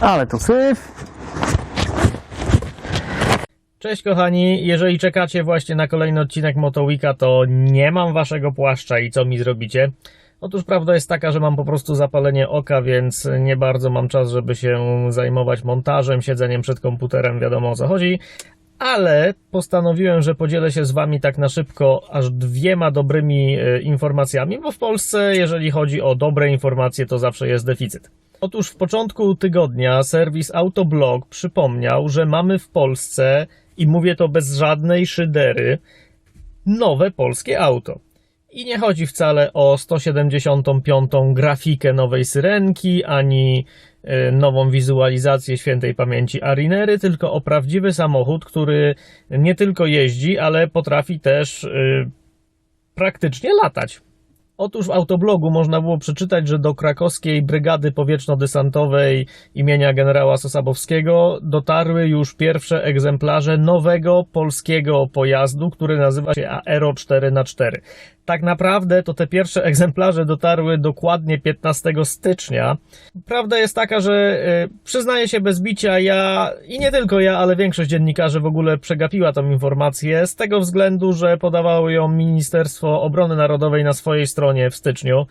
Ale to syf. Cześć kochani, jeżeli czekacie właśnie na kolejny odcinek Motoweeka, to nie mam waszego płaszcza i co mi zrobicie? Otóż prawda jest taka, że mam po prostu zapalenie oka, więc nie bardzo mam czas, żeby się zajmować montażem, siedzeniem przed komputerem, wiadomo o co chodzi. Ale postanowiłem, że podzielę się z wami tak na szybko aż dwiema dobrymi e, informacjami, bo w Polsce, jeżeli chodzi o dobre informacje, to zawsze jest deficyt. Otóż w początku tygodnia serwis Autoblog przypomniał, że mamy w Polsce, i mówię to bez żadnej szydery, nowe polskie auto. I nie chodzi wcale o 175. grafikę nowej syrenki, ani nową wizualizację świętej pamięci Arinery, tylko o prawdziwy samochód, który nie tylko jeździ, ale potrafi też e, praktycznie latać. Otóż w autoblogu można było przeczytać, że do krakowskiej brygady powietrzno-desantowej imienia generała Sosabowskiego dotarły już pierwsze egzemplarze nowego polskiego pojazdu, który nazywa się Aero 4x4. Tak naprawdę to te pierwsze egzemplarze dotarły dokładnie 15 stycznia. Prawda jest taka, że e, przyznaję się bez bicia, ja i nie tylko ja, ale większość dziennikarzy w ogóle przegapiła tą informację z tego względu, że podawało ją Ministerstwo Obrony Narodowej na swojej stronie w styczniu.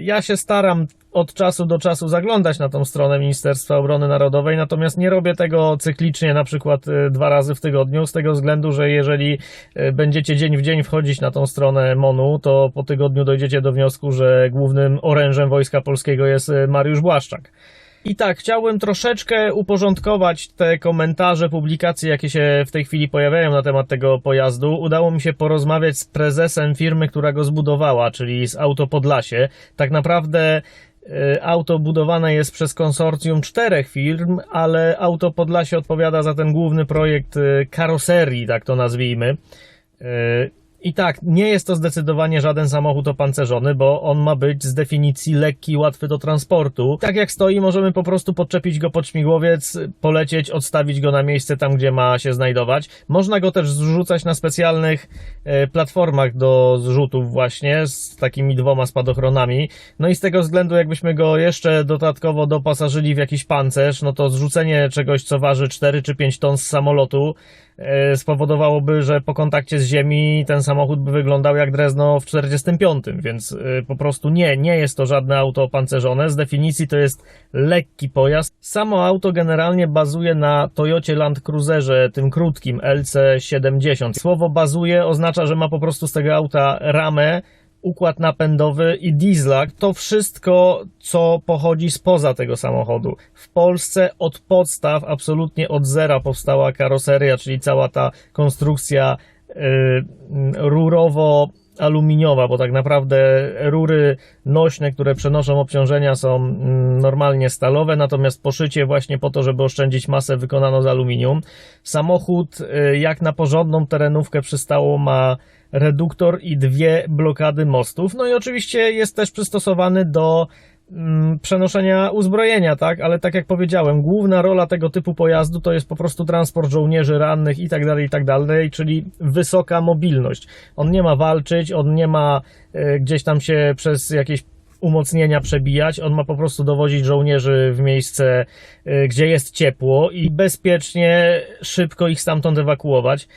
Ja się staram od czasu do czasu zaglądać na tą stronę Ministerstwa Obrony Narodowej, natomiast nie robię tego cyklicznie, na przykład y, dwa razy w tygodniu, z tego względu, że jeżeli y, będziecie dzień w dzień wchodzić na tą stronę MONU, to po tygodniu dojdziecie do wniosku, że głównym orężem Wojska Polskiego jest y, Mariusz Błaszczak. I tak, chciałbym troszeczkę uporządkować te komentarze, publikacje, jakie się w tej chwili pojawiają na temat tego pojazdu. Udało mi się porozmawiać z prezesem firmy, która go zbudowała, czyli z Auto Podlasie. Tak naprawdę e, auto budowane jest przez konsorcjum czterech firm, ale Auto Podlasie odpowiada za ten główny projekt e, karoserii, tak to nazwijmy. I tak, nie jest to zdecydowanie żaden samochód opancerzony, bo on ma być z definicji lekki, łatwy do transportu. Tak jak stoi, możemy po prostu podczepić go pod śmigłowiec, polecieć, odstawić go na miejsce tam, gdzie ma się znajdować. Można go też zrzucać na specjalnych e, platformach do zrzutów właśnie, z takimi dwoma spadochronami. No i z tego względu, jakbyśmy go jeszcze dodatkowo dopasażyli w jakiś pancerz, no to zrzucenie czegoś, co waży 4 czy 5 ton z samolotu, spowodowałoby, że po kontakcie z ziemi ten samochód by wyglądał jak Drezno w 45, więc e, po prostu nie, nie jest to żadne auto opancerzone. Z definicji to jest lekki pojazd. Samo auto generalnie bazuje na Toyocie Land Cruiserze, tym krótkim LC70. Słowo bazuje oznacza, że ma po prostu z tego auta ramę, układ napędowy i dieslak, to wszystko, co pochodzi spoza tego samochodu. W Polsce od podstaw, absolutnie od zera powstała karoseria, czyli cała ta konstrukcja yy, rurowo aluminiowa, bo tak naprawdę rury nośne, które przenoszą obciążenia są mm, normalnie stalowe, natomiast poszycie właśnie po to, żeby oszczędzić masę wykonano z aluminium. Samochód y, jak na porządną terenówkę przystało ma reduktor i dwie blokady mostów. No i oczywiście jest też przystosowany do mm, przenoszenia uzbrojenia, tak? Ale tak jak powiedziałem, główna rola tego typu pojazdu to jest po prostu transport żołnierzy rannych i tak dalej, i tak dalej, czyli wysoka mobilność. On nie ma walczyć, on nie ma e, gdzieś tam się przez jakieś umocnienia przebijać, on ma po prostu dowozić żołnierzy w miejsce, e, gdzie jest ciepło i bezpiecznie, szybko ich stamtąd ewakuować.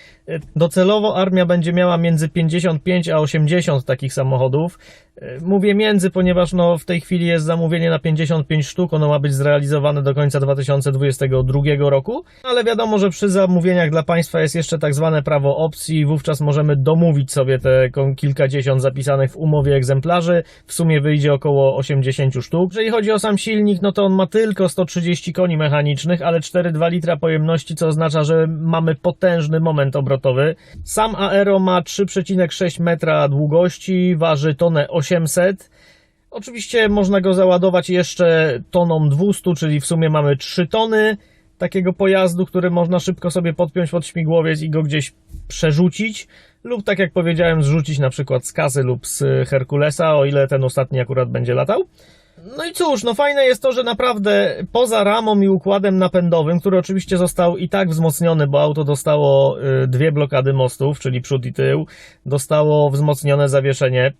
Docelowo armia będzie miała między 55 a 80 takich samochodów. E, Mówię między, ponieważ no, w tej chwili jest zamówienie na 55 sztuk, ono ma być zrealizowane do końca 2022 roku, ale wiadomo, że przy zamówieniach dla państwa jest jeszcze tak zwane prawo opcji, wówczas możemy domówić sobie te kilkadziesiąt zapisanych w umowie egzemplarzy, w sumie wyjdzie około 80 sztuk. Jeżeli chodzi o sam silnik, no to on ma tylko 130 koni mechanicznych, ale 4,2 litra pojemności, co oznacza, że mamy potężny moment obrotowy. Sam Aero ma 3,6 metra długości, waży tonę 800. Oczywiście można go załadować jeszcze toną 200, czyli w sumie mamy 3 tony takiego pojazdu, który można szybko sobie podpiąć pod śmigłowiec i go gdzieś przerzucić, lub tak jak powiedziałem, zrzucić na przykład z kasy lub z Herkulesa, o ile ten ostatni akurat będzie latał. No i cóż, no fajne jest to, że naprawdę poza ramą i układem napędowym, który oczywiście został i tak wzmocniony, bo auto dostało y, dwie blokady mostów, czyli przód i tył, dostało wzmocnione zawieszenie,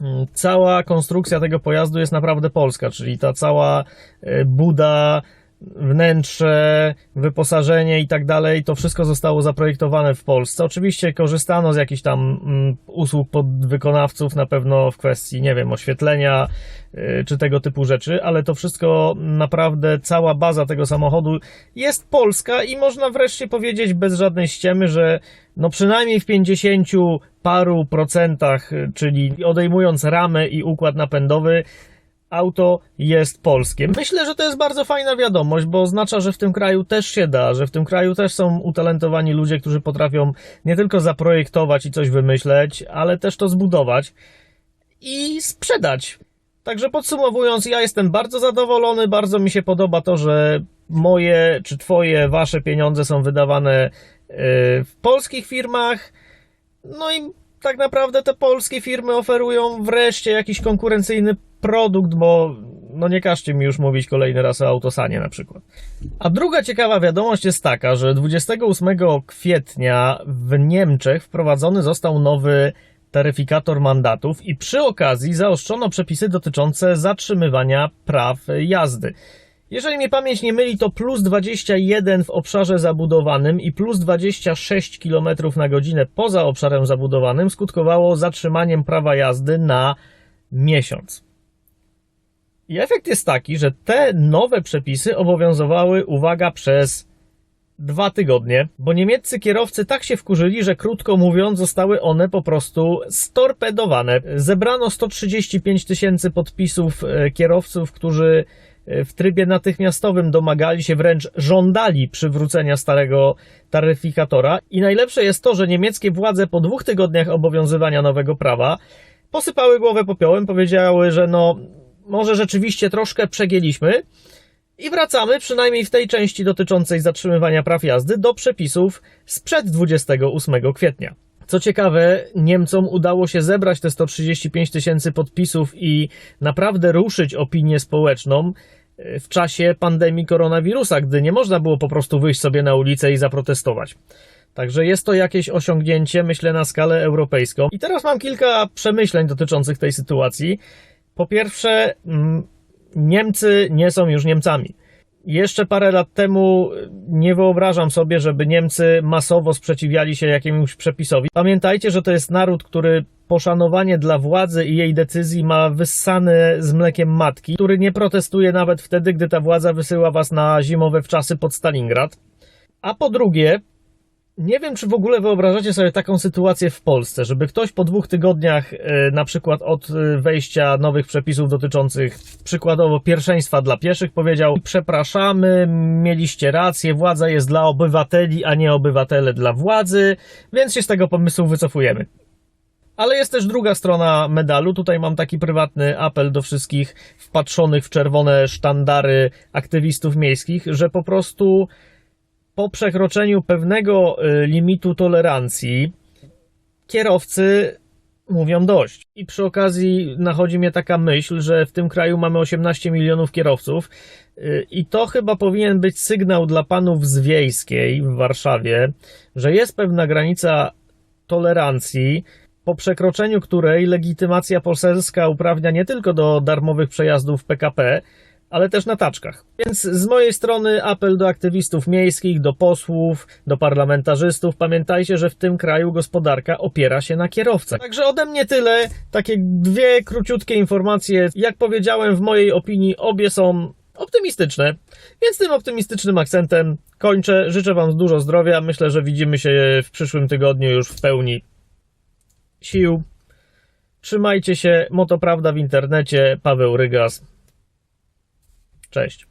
Mm, Cała konstrukcja tego pojazdu jest naprawdę polska, czyli ta cała e, buda, wnętrze, wyposażenie i tak dalej, to wszystko zostało zaprojektowane w Polsce. Oczywiście korzystano z jakichś tam mm, usług podwykonawców, na pewno w kwestii, nie wiem, oświetlenia y, czy tego typu rzeczy, ale to wszystko naprawdę, cała baza tego samochodu jest polska i można wreszcie powiedzieć bez żadnej ściemy, że no przynajmniej w 50 paru procentach, y, czyli odejmując ramę i układ napędowy, auto jest polskie. Myślę, że to jest bardzo fajna wiadomość, bo oznacza, że w tym kraju też się da, że w tym kraju też są utalentowani ludzie, którzy potrafią nie tylko zaprojektować i coś wymyśleć, ale też to zbudować i sprzedać. Także podsumowując, ja jestem bardzo zadowolony, bardzo mi się podoba to, że moje czy twoje, wasze pieniądze są wydawane yy, w polskich firmach. No i tak naprawdę te polskie firmy oferują wreszcie jakiś konkurencyjny produkt, bo no nie każcie mi już mówić kolejny raz o Autosanie na przykład. A druga ciekawa wiadomość jest taka, że 28 kwietnia w Niemczech wprowadzony został nowy taryfikator mandatów i przy okazji zaostrzono przepisy dotyczące zatrzymywania praw jazdy. Jeżeli mnie pamięć nie myli, to plus 21 w obszarze zabudowanym i plus 26 km na godzinę poza obszarem zabudowanym skutkowało zatrzymaniem prawa jazdy na miesiąc. I efekt jest taki, że te nowe przepisy obowiązywały, uwaga, przez dwa tygodnie, bo niemieccy kierowcy tak się wkurzyli, że krótko mówiąc zostały one po prostu storpedowane. Zebrano 135 tysięcy podpisów e, kierowców, którzy e, w trybie natychmiastowym domagali się, wręcz żądali przywrócenia starego taryfikatora. I najlepsze jest to, że niemieckie władze po dwóch tygodniach obowiązywania nowego prawa posypały głowę popiołem, powiedziały, że no może rzeczywiście troszkę przegięliśmy i wracamy, przynajmniej w tej części dotyczącej zatrzymywania praw jazdy, do przepisów sprzed 28 kwietnia. Co ciekawe, Niemcom udało się zebrać te 135 tysięcy podpisów i naprawdę ruszyć opinię społeczną e, w czasie pandemii koronawirusa, gdy nie można było po prostu wyjść sobie na ulicę i zaprotestować. Także jest to jakieś osiągnięcie, myślę, na skalę europejską. I teraz mam kilka przemyśleń dotyczących tej sytuacji. Po pierwsze, mm, Niemcy nie są już Niemcami. Jeszcze parę lat temu nie wyobrażam sobie, żeby Niemcy masowo sprzeciwiali się jakiemuś przepisowi. Pamiętajcie, że to jest naród, który poszanowanie dla władzy i jej decyzji ma wyssane z mlekiem matki, który nie protestuje nawet wtedy, gdy ta władza wysyła was na zimowe wczasy pod Stalingrad. A po drugie, nie wiem, czy w ogóle wyobrażacie sobie taką sytuację w Polsce, żeby ktoś po dwóch tygodniach, e, na przykład od e, wejścia nowych przepisów dotyczących przykładowo pierwszeństwa dla pieszych, powiedział: Przepraszamy, mieliście rację, władza jest dla obywateli, a nie obywatele dla władzy, więc się z tego pomysłu wycofujemy. Ale jest też druga strona medalu. Tutaj mam taki prywatny apel do wszystkich wpatrzonych w czerwone sztandary aktywistów miejskich, że po prostu po przekroczeniu pewnego y, limitu tolerancji kierowcy mówią dość. I przy okazji nachodzi mnie taka myśl, że w tym kraju mamy 18 milionów kierowców y, i to chyba powinien być sygnał dla panów z Wiejskiej w Warszawie, że jest pewna granica tolerancji, po przekroczeniu której legitymacja poselska uprawnia nie tylko do darmowych przejazdów PKP, ale też na taczkach. Więc z mojej strony apel do aktywistów miejskich, do posłów, do parlamentarzystów. Pamiętajcie, że w tym kraju gospodarka opiera się na kierowcach. Także ode mnie tyle. Takie dwie króciutkie informacje. Jak powiedziałem, w mojej opinii obie są optymistyczne. Więc tym optymistycznym akcentem kończę. Życzę Wam dużo zdrowia. Myślę, że widzimy się w przyszłym tygodniu już w pełni sił. Trzymajcie się. Motoprawda w internecie. Paweł Rygas. Cześć.